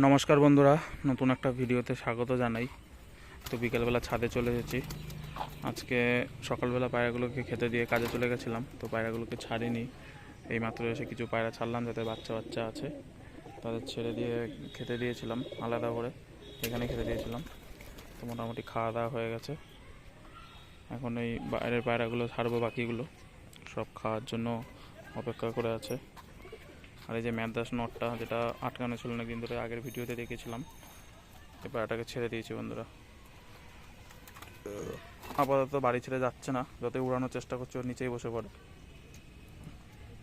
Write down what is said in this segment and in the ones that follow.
নমস্কার বন্ধুরা, নতুন একটা ভিডিওতে স্বাগত জানাই। তো বিকেলবেলা ছাদে চলে এসেছি। আজকে সকালবেলা পায়রাগুলোকে খেতে দিয়ে কাজে চলে গেছিলাম, তো পায়রাগুলোকে ছাড়িনি। এই মাত্র এসে কিছু পায়রা ছাড়লাম যাতে বাচ্চা বাচ্চা আছে। তাদের ছেড়ে দিয়ে খেতে দিয়েছিলাম, আলাদা করে। এখানে খেতে দিয়েছিলাম। তো মোটামুটি খাওয়া দাওয়া হয়ে গেছে। এখন এই বাইরের পায়রাগুলো ছাড়বো বাকিগুলো। সব খাওয়ার জন্য অপেক্ষা করে আছে। আর এই যে ম্যাদাস নটটা যেটা আটকানো ছিল অনেকদিন ধরে আগের ভিডিওতে দেখেছিলাম, এবার এটাকে ছেড়ে দিয়েছি বন্ধুরা। আপাতত বাড়ি ছেড়ে যাচ্ছে না যতই উড়ানোর চেষ্টা করছে, ওর নিচেই বসে পড়ে।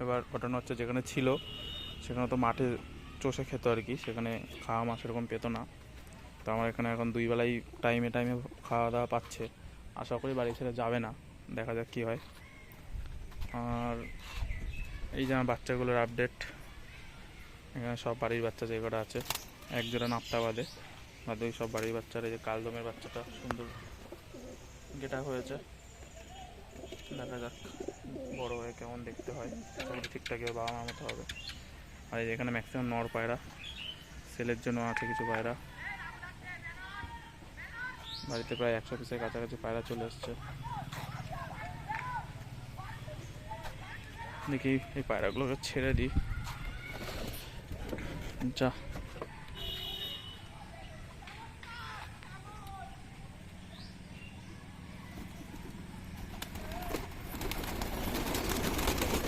এবার ঘটনা হচ্ছে যেখানে ছিল, সেখানে তো মাঠে চষে খেত আর কি, সেখানে খাওয়া মাছ এরকম পেতো না। তো আমার এখানে এখন দুই বেলাই টাইমে টাইমে খাওয়া দাওয়া পাচ্ছে। আশা করি বাড়ি ছেড়ে যাবে না, দেখা যাক কী হয়। আর এই যে আমার বাচ্চাগুলোর আপডেট এখানে সব বাড়ির বাচ্চা যে কটা আছে, একজোড়া নাপটা বাদে বাদে ওই সব বাড়ির বাচ্চারা এই যে কালদমের বাচ্চাটা সুন্দর যেটা হয়েছে। দেখা যাক, বড় হয়ে কেমন দেখতে হয়। ঠিকঠাক বাবা মার মতো হবে। আর এই এখানে ম্যাক্সিমাম নর পায়রা সেলের জন্য আছে কিছু পায়রা। বাড়িতে প্রায় একশো পিসের কাছাকাছি পায়রা চলে এসছে দেখি এই পায়রাগুলোকে ছেড়ে দিই। যা।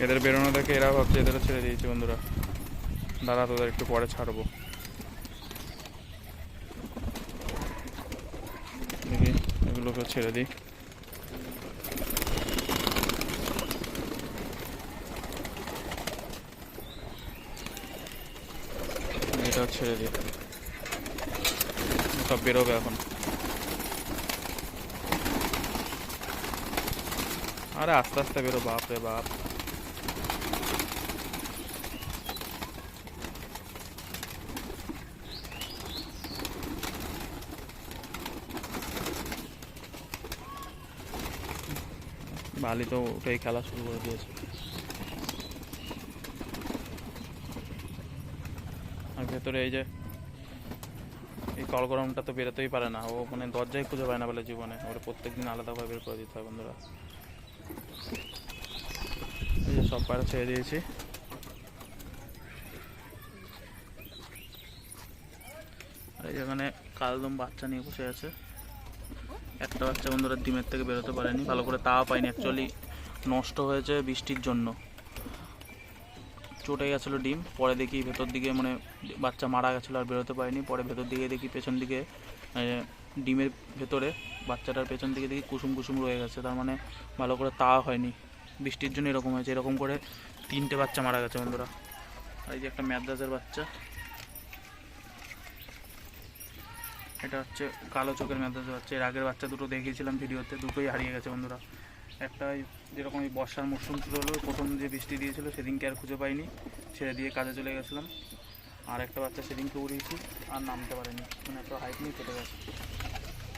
এদের বেরোনো দেখে এরা ভাবছে, এদেরও ছেড়ে দিয়েছি বন্ধুরা। দাদা, তোদের একটু পরে ছাড়বো। এগুলোকে ছেড়ে দিই। এটাও ছেড়ে দিই সব বেরোবে এখন। আরে আস্তে আস্তে বেরো, বাপ রে বাপ। বালি তো ওটাই খেলা শুরু করে দিয়েছে। ভেতরে এই যে, এই কলগরমটা তো বেরোতেই পারে না। ও মানে দরজায় খুঁজে পায় না বলে জীবনে। ওটা প্রত্যেক দিন আলাদাভাবে বের করে দিতে হয় বন্ধুরা। এই যে সব পায়রা ছেড়ে দিয়েছি। আর এই যেখানে কালদম বাচ্চা নিয়ে বসে আছে। একটা বাচ্চা বন্ধুরা ডিমের থেকে বেরোতে পারেনি। ভালো করে তাওয়া পায়নি। অ্যাকচুয়ালি নষ্ট হয়েছে বৃষ্টির জন্য। চটে গেছিল ডিম, পরে দেখি ভেতর দিকে মানে বাচ্চা মারা গেছিল আর বেরোতে পারেনি, পরে ভেতর দিকে দেখি পেছন দিকে ডিমের ভেতরে বাচ্চাটার পেছন দিকে দেখি কুসুম কুসুম রয়ে গেছে, তার মানে ভালো করে তাওয়া হয়নি। বৃষ্টির জন্য এরকম হয়েছে, এরকম করে তিনটে বাচ্চা মারা গেছে বন্ধুরা। আর এই যে একটা ম্যাদাসের বাচ্চা, এটা হচ্ছে কালো চোখের ম্যাদাসের বাচ্চা, এর আগের বাচ্চা দুটো দেখিয়েছিলাম ভিডিওতে, দুটোই হারিয়ে গেছে বন্ধুরা। একটা যেরকম এই বর্ষার মরশুম শুরু হলো, প্রথম যে বৃষ্টি দিয়েছিল সেদিনকে আর খুঁজে পাইনি, ছেড়ে দিয়ে কাজে চলে গেছিলাম। আর একটা বাচ্চা সেদিনকে উড়িয়েছি, আর নামতে পারেনি মানে একটা হাইট নিয়ে কেটে গেছে।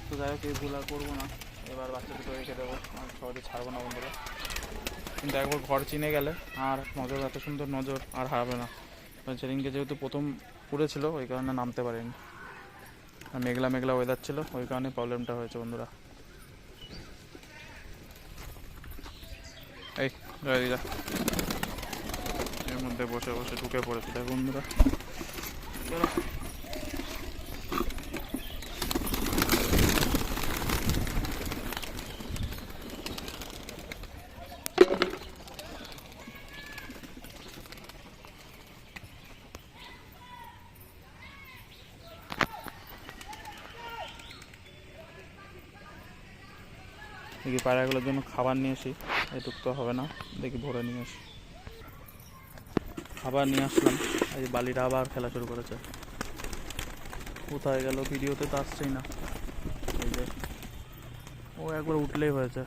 তো যাই হোক, এই ভুল আর করব না। এবার বাচ্চা দুটো রেখে দেবো, আর সহজে ছাড়বো না বন্ধুরা। কিন্তু একবার ঘর চিনে গেলে আর নজর এত সুন্দর নজর আর হারাবে না। কারণ সেদিনকে যেহেতু প্রথম উড়েছিল, ওই কারণে নামতে পারেনি। আর মেঘলা মেঘলা ওয়েদার ছিল, ওই কারণে প্রবলেমটা হয়েছে বন্ধুরা। এই এর মধ্যে বসে বসে ঢুকে পড়েছে, দেখ বন্ধুরা। চলো পায়রাগুলোর জন্য খাবার নিয়ে আসি। এটুক তো হবে না, দেখি ভরে নিয়ে আসি। খাবার নিয়ে আসলাম। এই বালিটা আবার খেলা শুরু করেছে। কোথায় গেল? ভিডিওতে তো আসছেই না। এই যে, ও একবার উঠলেই হয়েছে।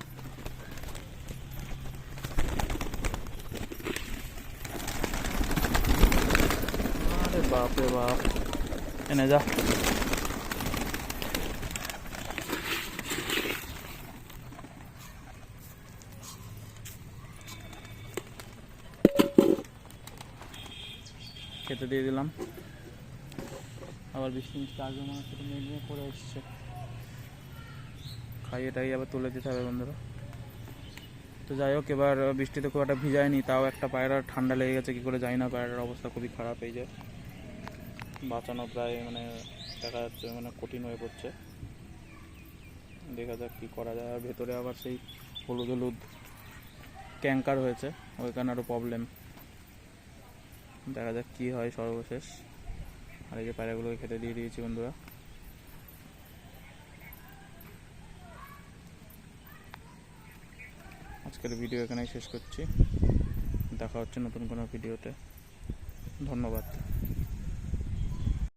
আরে বাপ রে বাপ। এনে যা। খেতে দিয়ে দিলাম। আবার বৃষ্টি মিষ্টি আসবে মনে হচ্ছে মেঘ করে এসছে। খাইয়ে টাইয়ে আবার তুলে দিতে হবে বন্ধুরা। তো যাই হোক, এবার বৃষ্টিতে খুব একটা ভিজায়নি, তাও একটা পায়রার ঠান্ডা লেগে গেছে, কী করে যাই না, পায়রার অবস্থা খুবই খারাপ এই যে। বাঁচানো প্রায় মানে দেখা যাচ্ছে মানে কঠিন হয়ে পড়ছে। দেখা যাক কী করা যায়। আর ভেতরে আবার সেই হলুদ হলুদ ক্যাঙ্কার হয়েছে, ওইখানে আরও প্রবলেম দেখা যাক কী হয় সর্বশেষ। আর এই যে পায়রাগুলোকে খেতে দিয়ে দিয়েছি বন্ধুরা। আজকের ভিডিও এখানেই শেষ করছি। দেখা হচ্ছে নতুন কোনো ভিডিওতে ধন্যবাদ।